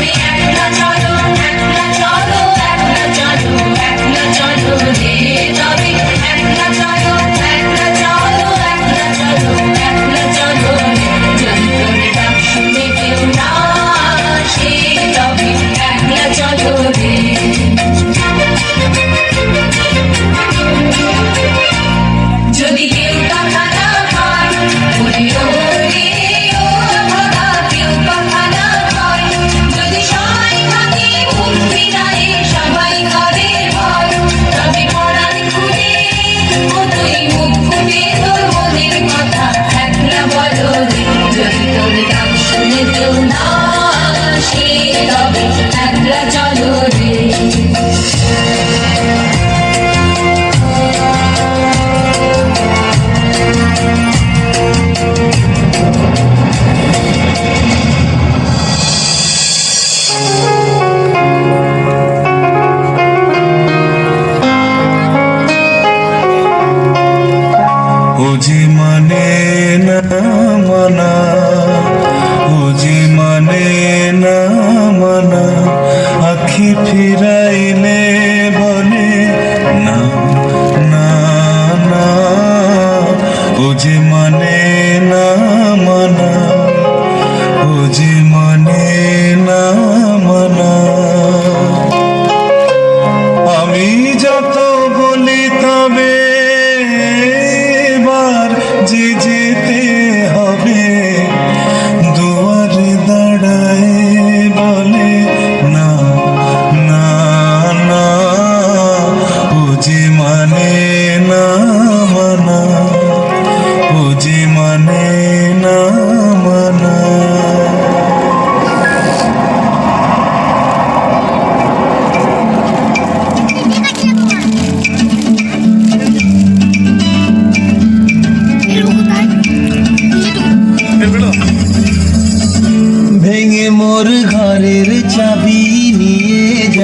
me know.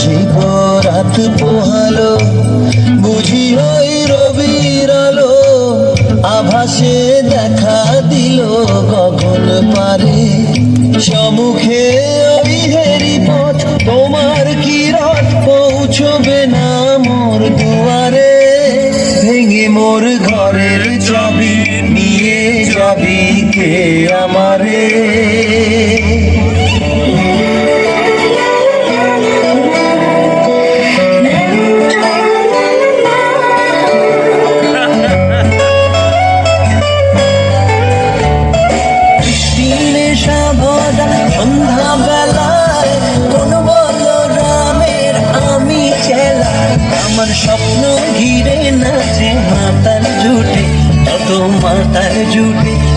বুঝি রাত পোহালো, বুঝি ওই রবির আলো, আভাসে দেখা দিল কখন পারে। সমুখে অবিহেরি পথ, তোমার কি রথ পৌঁছবে না মোর দুয়ারে। ভেঙে মোর ঘরের চাবি, নিয়ে যাবি কে আমারে? झूठी